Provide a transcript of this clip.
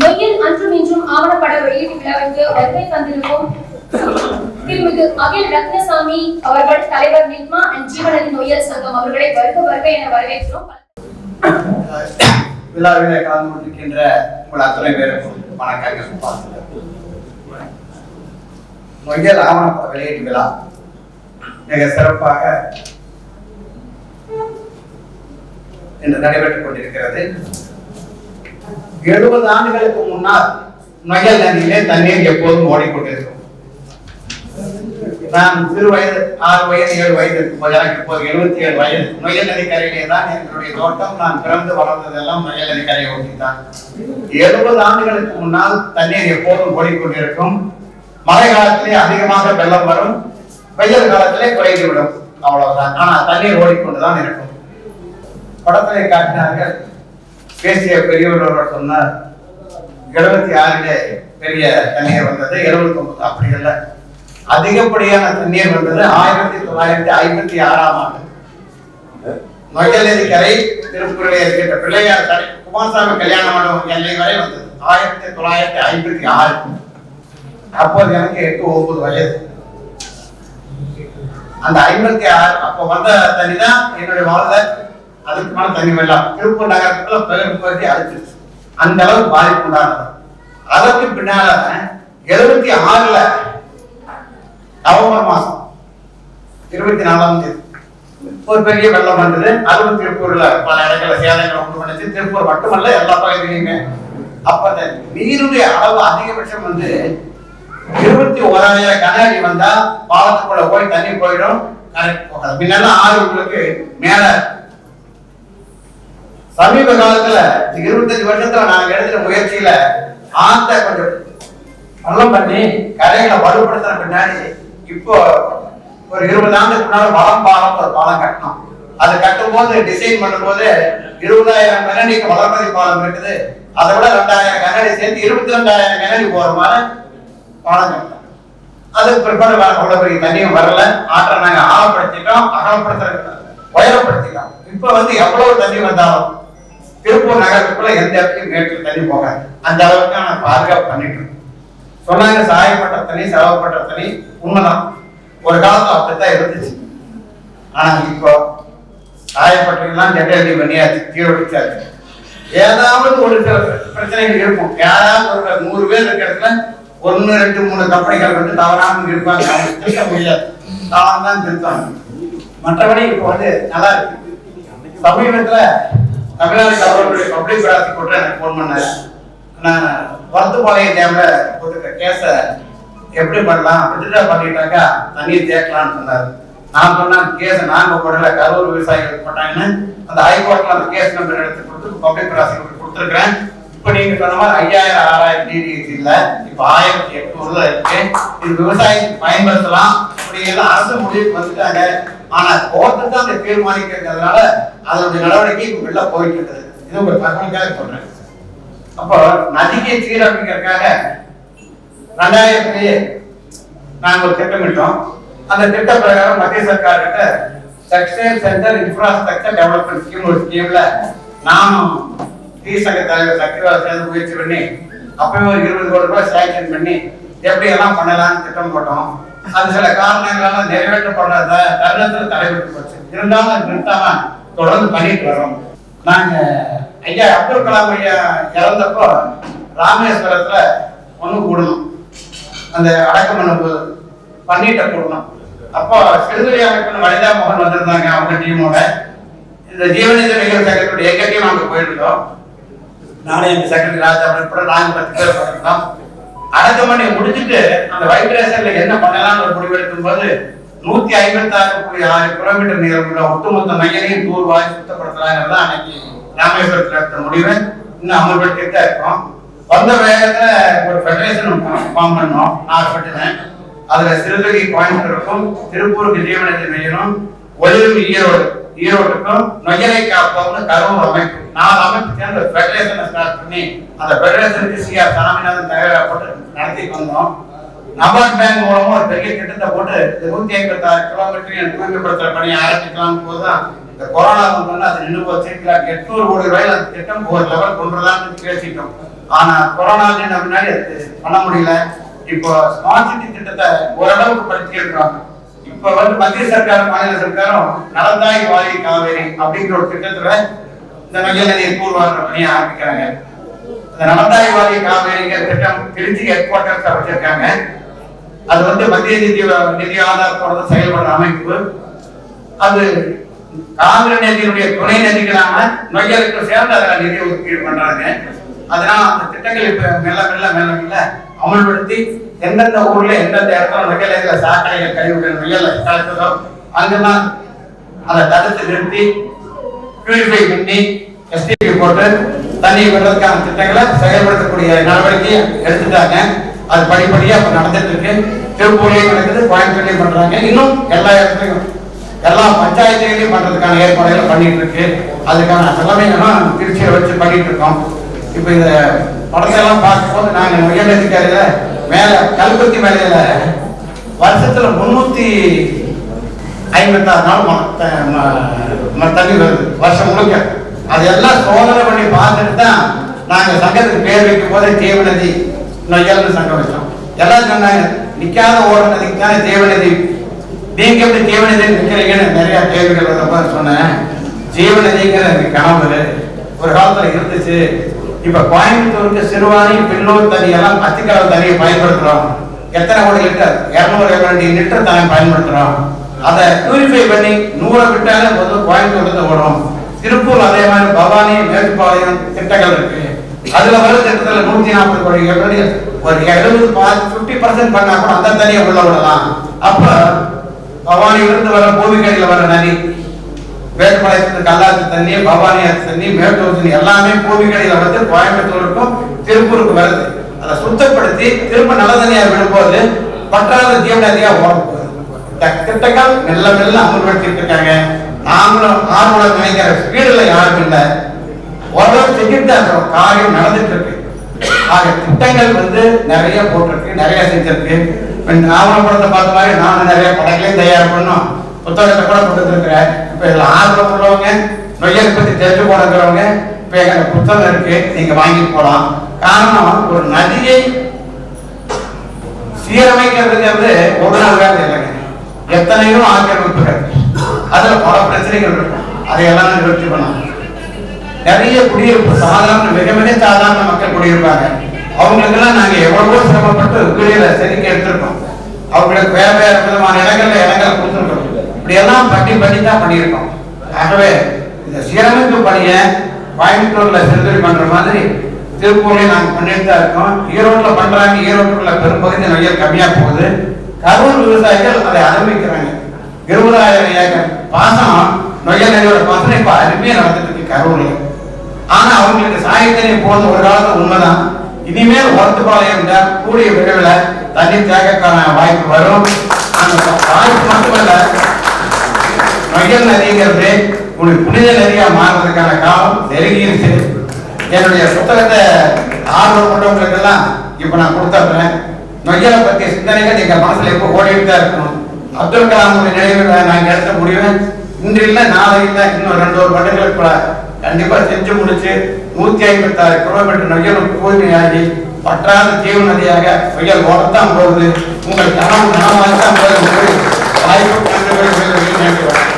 நொய்யல் அன்றும் இன்றும் ஆவணப்பட வெளியீட்டு விழாவிற்கு வருகை தந்திருக்கும். திருமிகு அகில் ரத்னசாமி அவர்கள் தலைவர் நிக்மா அண்ட் ஜீவனதி நொய்யல் சங்கம் அவர்களை வருக வருக என வரவேற்கிறோம். விழாவிலே கலந்து கொண்டிருக்கின்ற உங்கள் அத்தனை பேருக்கும் வணக்கங்கள். நொய்யல் ஆவணப்பட வெளியீட்டு விழா மிக சிறப்பாக இன்று நடைபெற்றுக் கொண்டிருக்கிறது. எழுபது ஆண்டுகளுக்கு முன்னால் நொய்யல் நதியிலே தண்ணீர் எப்போதும் ஓடிக்கொண்டிருக்கும். நான் சிறு வயது ஆறு வயது ஏழு வயது இருக்கும்போது எனக்கு இப்போது எழுபத்தி ஏழு வயது. நொய்யல் நதிக்கரையிலே தான் என்னுடைய தோட்டம். நான் பிறந்து வளர்ந்ததெல்லாம் நொய்யல் நதிக்கரையை ஒட்டி தான். எழுபது ஆண்டுகளுக்கு முன்னால் தண்ணீர் எப்போதும் ஓடிக்கொண்டிருக்கும். மழை காலத்திலே அதிகமாக வெள்ளம் வரும். வெயில் காலத்திலே குறைந்து விடும். அவ்வளவுதான். ஆனா தண்ணீர் ஓடிக்கொண்டுதான் இருக்கும். படத்திலே காட்டினார்கள் பேசிய பெரியவர் ஒருவர் சொன்னார் எழுபத்தி ஆறிலே பெரிய தண்ணீர் வந்தது எழுபத்தி ஒன்பது அப்படி இல்லை அதிகப்படியான தண்ணீர் வந்தது ஆயிரத்தி தொள்ளாயிரத்தி ஐம்பத்தி ஆறாம் ஆண்டு. மொய்யலேரி கரை திருப்பூரில் இருக்கின்ற பிள்ளையார் கரை குமாரசாமி கல்யாண மண்டபம் எல்லை வரை வந்தது ஆயிரத்தி தொள்ளாயிரத்தி ஐம்பத்தி ஆறு. அப்போது எனக்கு எட்டு ஒன்பது வயது. அந்த ஐம்பத்தி ஆறு அப்போ வந்த தண்ணி தான் என்னுடைய வாழ்ந்த அதுக்கு மேலே தண்ணி வெள்ளம் திருப்பூர் நகரத்துல பெரும் பகுதி அழிச்சிருச்சு அந்த அளவுக்கு பாதிப்பு உண்டானது. அதற்கு பின்னால எழுபத்தி ஆறுல நவம்பர் மாசம் இருபத்தி நாலாம் தேதி. ஒரு பெரிய வெள்ளம் வந்தது. அதுவும் திருப்பூர்ல பல இடங்கள சேதங்களை உண்டு பண்ணிச்சு. திருப்பூர் மட்டுமல்ல எல்லா பகுதியிலுமே. அப்ப அந்த நீருடைய அளவு அதிகபட்சம் வந்து இருபத்தி ஓராயிரம் கன அடி வந்தா பாலத்துக்குள்ள போய் தண்ணி போயிடும் கரெக்ட் போகாது. முன்னெல்லாம் ஆறு உங்களுக்கு மேல சமீப காலத்துல இருபத்தஞ்சு வருஷத்துல நாங்க எடுத்த முயற்சியில ஆத்த கொஞ்சம் நல்லா பண்ணி கரைகளை வலுப்படுத்தின பின்னாடி இப்போ ஒரு இருபது ஆண்டுக்கு முன்னால வளம் பாலம் ஒரு பாலம் கட்டணும் அது கட்டும் போது டிசைன் பண்ணும்போது இருபதாயிரம் கனடிக்கு வளர்மதி பாலம் இருக்குது அதை விட ரெண்டாயிரம் கனடி சேர்த்து இருபத்தி ரெண்டாயிரம் கனடி போற மாதிரி பாலம் கட்டணும் அதுக்கு பிற்பாடு அவ்வளவு பெரிய தண்ணியும் வரல. ஆற்றை நாங்க ஆழப்படுத்திட்டோம் அகலப்படுத்த உயரப்படுத்திட்டோம். இப்ப வந்து எவ்வளவு தண்ணி வந்தாலும் திருப்பூர் நகரத்துக்குள்ள எந்த இடத்துலையும் மேற்கு தண்ணி போகாது. அந்த அளவுக்கு நான் பாதுகாப்பு பண்ணிட்டோம் சொன்னாங்க சாயப்பட்ட தண்ணி செலவுப்பட்ட தண்ணி உண்மைதான். ஒரு காலத்துல அப்படித்தான் இருந்துச்சு. ஆனா இப்போ சாயப்பட்டெல்லாம் ஜெட்டடி பண்ணியாச்சு தீர்வடிச்சாச்சு ஏதாவது ஒரு சில பிரச்சனைகள் இருக்கும். யாராவது ஒரு நூறு பேர் இருக்கிற இடத்துல ஒன்னு ரெண்டு மூணு கம்பெனிகள் வந்து தவறாம இருப்பாங்க. அவங்க திருத்த முடியாது. நான் தான் திருத்தாங்க மற்றபடி இப்போ வந்து நல்லா இருக்கு. சமீபத்துல தமிழ்நாடு கவர்மெண்ட் பப்ளிக் பிராசி கூட எனக்கு ஃபோன் பண்ணாரு. நான் வரத்துப்பாளையம் டேம்ல போட்டுக்க கேஸை எப்படி பண்ணலாம்? வித்ட்ரா பண்ணிட்டாக்கா தண்ணீர் தேக்கலாம்னு சொன்னாரு. நான் சொன்னேன் கேஸ் நாங்க போடல கரூர் விவசாயிகள் போட்டாங்கன்னு. அந்த ஹைகோர்ட்ல அந்த கேஸ் நம்பர் எடுத்து கொடுத்து பப்ளிக் ப்ராசிக்யூட்டர் கொடுத்துருக்கேன் இப்ப நீங்க சொன்ன மாதிரி ஐயாயிரம் ஆறாயிரம் டிடிஎஸ் இல்ல. இப்ப ஆயிரத்தி எட்நூறுல இருக்கு. இது விவசாயிக்கு பயன்படுத்தலாம். இப்படி எல்லாம் அரசு முடிவுக்கு வந்துட்டாங்க. ஆனா கோர்ட்டு தான் அதை தீர்மானிக்கிறதுனால அதனுடைய நடவடிக்கை இப்ப வெளில போயிட்டு இருக்குது இது ஒரு தகவலுக்காக சொல்றேன். அப்போ நதியை சீரமைக்கிறதுக்காக ரெண்டாயிரத்திலேயே நாங்கள் ஒரு திட்டமிட்டோம் அந்த திட்ட பிரகாரம் மத்திய சர்க்கார் கிட்ட textile centre infrastructure development scheme ஒரு ஸ்கீம்ல நானும் டி சங்க தலைவர் சக்திவால் சேர்ந்து முயற்சி பண்ணி அப்பவே ஒரு இருபது கோடி ரூபாய் சேங்ஷன் பண்ணி எப்படி எல்லாம் பண்ணலாம்னு திட்டம் போட்டோம். அது சில காரணங்களால நிறைவேற்றப்படாத தருணத்தில் தடைபட்டு போச்சு. இருந்தாலும் நிறுத்தாம தொடர்ந்து பண்ணிட்டு வரோம். நாங்க ஐயா அப்துல் கலாம் ஐயா இறந்தப்போ ராமேஸ்வரத்துல ஒண்ணு கூடணும். அந்த அடக்கம் பண்ணும்போது பண்ணிட்ட கூடணும். அப்போ சிறுதுறை அமைப்பு வனிதா மோகன் வந்திருந்தாங்க அவங்க டீமோட. இந்த ஜீவனித நிகழ்வு செக்ரட்டரி எங்க டீம் போயிருந்தோம். நானே எங்க செக்ரட்டரி ராஜா உட்பட நாங்க பத்து பேர் போயிருந்தோம். அடக்கம் பண்ணி முடிச்சுட்டு அந்த வைப்ரேஷன்ல என்ன பண்ணலாம்னு ஒரு முடிவெடுக்கும் போது நூத்தி ஐம்பத்தி ஆறு புள்ளி ஆறு கிலோமீட்டர் நீளமுள்ள ஒட்டுமொத்த மையனையும் தூர்வாய் சுத்தப்படுத்தலாம் தான் அன்னைக்கு ராமேஸ்வரத்தில் எடுத்த முடிவை. இன்னும் அமல்படுத்திட்டு தான் இருக்கோம். வந்த வேகத்துல ஒரு ஃபெடரேஷன் ஃபார்ம் பண்ணோம். நான் நாகப்பட்டினம் அதுல சிறுதொகை கோயம்புத்தூருக்கும் திருப்பூருக்கு ஜீவனத்தை மையனும் ஒளிரும் ஈரோடு. ஈரோட்டுக்கும் நொய்யலை காப்போம்னு கரூர் அமைப்பு நாலு அமைப்பு சேர்ந்து ஃபெடரேஷனை ஸ்டார்ட் பண்ணி அந்த ஃபெடரேஷனுக்கு சிஆர் சாமிநாதன் தயாராக போட்டு நடத்தி வந்தோம். நபார்ட் பேங்க் மூலமா ஒரு பெரிய திட்டத்தை போட்டு இந்த நூத்தி ஐம்பத்தாறு கிலோமீட்டர் தூய்மைப்படுத்துற பணியை ஆரம்பிக்கலாம் போதுதான் இந்த கொரோனா வந்தோம்னா அது நின்று போச்சு. எட்நூறு கோடி ரூபாயில் அந்த திட்டம் ஒரு லெவல் கொண்டுதான் பேசிட்டோம். ஆனா கொரோனா முன்னாடி அது பண்ண முடியல. இப்போ ஸ்மார்ட் சிட்டி திட்டத்தை ஓரளவுக்கு படுத்தி இருக்கிறாங்க இப்ப வந்து மத்திய சர்க்காரும் மாநில சர்க்காரும் நலந்தாய் வாரி காவேரி அப்படிங்கிற ஒரு திட்டத்துல இந்த நொய்யல் நதியை தூர்வார பணியை ஆரம்பிக்கிறாங்க. இந்த நலந்தாய் வாரி காவேரிங்கிற திட்டம் திருச்சி ஹெட் குவார்டர்ஸ் வச்சிருக்காங்க. அது வந்து மத்திய நிதி நிதி ஆதாரத்தோட செயல்படுற அமைப்பு. அது காவிரி நதியினுடைய துணை நதிகளான நொய்யலுக்கு சேர்ந்து அதில் நிதி ஒதுக்கீடு பண்றாங்க. அதனால அந்த திட்டங்கள் இப்ப மெல்ல மெல்ல மெல்ல மெல்ல அமல்படுத்தி எந்தெந்த ஊர்ல எந்தெந்த இடத்துல நொய்யல் இருக்கிற சாக்கடைகள் கழிவுகள் நொய்யல் கலக்குதோ அங்கெல்லாம் அதை தடுத்து நிறுத்தி பியூரிஃபை பண்ணி எஸ்டிபி போட்டு தண்ணி விடுறதுக்கான திட்டங்களை செயல்படுத்தக்கூடிய நடவடிக்கை எடுத்துட்டாங்க. அது படிப்படியாக இப்போ நடந்துட்டு இருக்கு. திருப்பூர்லையும் நடக்குது கோயம்புத்தூர்லையும் பண்றாங்க. இன்னும் எல்லா இடத்துலையும் எல்லா பஞ்சாயத்துலையும் பண்றதுக்கான ஏற்பாடுகள் பண்ணிட்டு இருக்கு. அதுக்கான தலைமைகளும் திருச்சியை வச்சு பண்ணிட்டு இருக்கோம். இப்போ இந்த படத்தை எல்லாம் பார்க்கும்போது நாங்கள் உயர் அதிகாரியில மேல கல்குத்தி மேலையில வருஷத்துல முன்னூத்தி ஐம்பத்தாறு நாள் ம- தண்ணி வருது. வருஷம் முழுக்க. அதெல்லாம் சோதனை பண்ணி பார்த்துட்டு தான் நாங்க சங்கத்துக்கு பேர் வைக்கும் போதே தேவநதி நொய்யல்னு சங்கம் வச்சோம். எல்லாம் சொன்னாங்க நிக்காத ஓடுனதுக்கு நதிக்கு தானே தேவநதி நீங்க எப்படி தேவநதி நிக்கிறீங்கன்னு நிறைய கேள்விகள் வந்தப்ப சொன்னேன். ஜீவநதிங்கிற எனக்கு கனவு ஒரு காலத்துல இருந்துச்சு. இப்ப கோயம்புத்தூருக்கு சிறுவாணி பில்லூர் தண்ணி எல்லாம் அத்திக்கடல் தண்ணியை பயன்படுத்துறோம். எத்தனை கோடி லிட்டர்? இருநூறு ரெண்டு லிட்டர் தண்ணி பயன்படுத்துறோம். அதை பியூரிஃபை பண்ணி நூறை விட்டாலே போதும் கோயம்புத்தூர்ல ஓடும். திருப்பூர் அதே மாதிரி பவானி மேட்டுப்பாளையம் திட்டங்கள் இருக்கு. அதுல வர திட்டத்துல நூத்தி நாற்பது கோடி எப்படி ஒரு எழுபது பிப்டி பர்சன்ட் பண்ணா கூட அந்த தண்ணியை உள்ள விடலாம். அப்ப பவானியிலிருந்து வர பூமிக்கடியில் வர நதி வேட்பாளையத்துல கல்லாத்து தண்ணி பவானி ஆத்து தண்ணி மேட்டூர் தண்ணி எல்லாமே பூமிக்கடியில வந்து கோயம்புத்தூருக்கும் திருப்பூருக்கு வருது. அதை சுத்தப்படுத்தி திரும்ப நல்ல தண்ணியா விடும்போது பற்றாத ஜீவநதியா ஓடும் இந்த திட்டங்கள் மெல்ல மெல்ல அமல்படுத்திட்டு இருக்காங்க. நாமளும் ஆர்வம் நினைக்கிற ஸ்பீடுல யாரும் இல்லை. ஓரளவு செஞ்சுட்டு இருக்கிறோம் காரியம் நடந்துட்டு இருக்கு. ஆக திட்டங்கள் வந்து நிறைய போட்டிருக்கு நிறைய செஞ்சிருக்கு. இப்ப ஆவணப்படத்தை பார்த்த மாதிரி நானும் நிறைய படங்களையும் தயார் பண்ணோம் புத்தகத்தை கூட கொடுத்துருக்கிறேன் இப்ப இதில் ஆர்வம் உள்ளவங்க நொய்யல் பத்தி தெரிஞ்சு போனவங்க இப்ப எங்க புத்தகம் இருக்கு நீங்க வாங்கிட்டு போகலாம் காரணம் ஒரு நதியை சீரமைக்கிறதுங்கிறது ஒரு நாள் வேலை இல்லைங்க. எத்தனையோ ஆக்கிரமிப்புகள் அதுல பல பிரச்சனைகள் இருக்கும் அதையெல்லாம் நிவர்த்தி பண்ணலாம். நிறைய குடியிருப்பு சாதாரண மிக மிக சாதாரண மக்கள் குடியிருப்பாங்க. அவங்களுக்கெல்லாம் நாங்க எவ்வளவோ சிரமப்பட்டு உயிரில செதுக்கி எடுத்திருக்கோம். அவங்களுக்கு வேற வேற விதமான இடங்கள்ல இடங்களை கொடுத்துருக்கோம். இப்படி எல்லாம் பண்ணி பண்ணி தான் பண்ணியிருக்கோம். ஆகவே இந்த சீரமைப்பு பணியை கோயம்புத்தூர்ல செலுத்தி பண்ற மாதிரி திருப்பூர்லயும் நாங்கள் பண்ணிட்டு தான் இருக்கோம். ஈரோட்டில் பண்றாங்க. ஈரோட்டில் பெரும்பகுதி நிறைய கம்மியாக போகுது. கரூர் விவசாயிகள் அதை ஆரம்பிக்கிறாங்க. இருபதாயிரம் ஏக்கர் பாசனம் நொய்யல் நதியோட பாசனம் இப்போ அருமையாக நடந்துட்டு இருக்கு கரூர்ல. ஆனால் அவங்களுக்கு சாயத்தனி போனது ஒரு காலத்தில் உண்மைதான். இனிமேல் ஒரத்துப்பாளையம் டேம் கூடிய விரைவில் தண்ணி தேக்கக்கான வாய்ப்பு வரும். அந்த வாய்ப்பு மட்டும் மகள் நதிங்கிறது ஒரு புனித நதியா மாறுறதுக்கான காலம் நெருங்கிருச்சு என்னுடைய புத்தகத்தை ஆர்வம் கொண்டவங்களுக்கு எல்லாம் இப்ப நான் கொடுத்துட்றேன் நொய்யலை பற்றிய சிந்தனைகள் எங்க மனசுல எப்போ ஓடிட்டு தான் இருக்கணும். அப்துல் கலாமுடைய நினைவில் நான் எடுத்த முடிவு இன்று இல்லை நாளை இல்லை இன்னும் ரெண்டு ஒரு வருடங்களுக்கு கண்டிப்பா செஞ்சு முடிச்சு நூத்தி ஐம்பத்தி ஆறு கிலோமீட்டர் நொய்யல் தூய்மையாகி பற்றாத தீவு நதியாக நொய்யல் ஓடத்தான் போகுது. உங்கள் கனவு நனவாகத்தான் போகுது. வாய்ப்பு நன்றி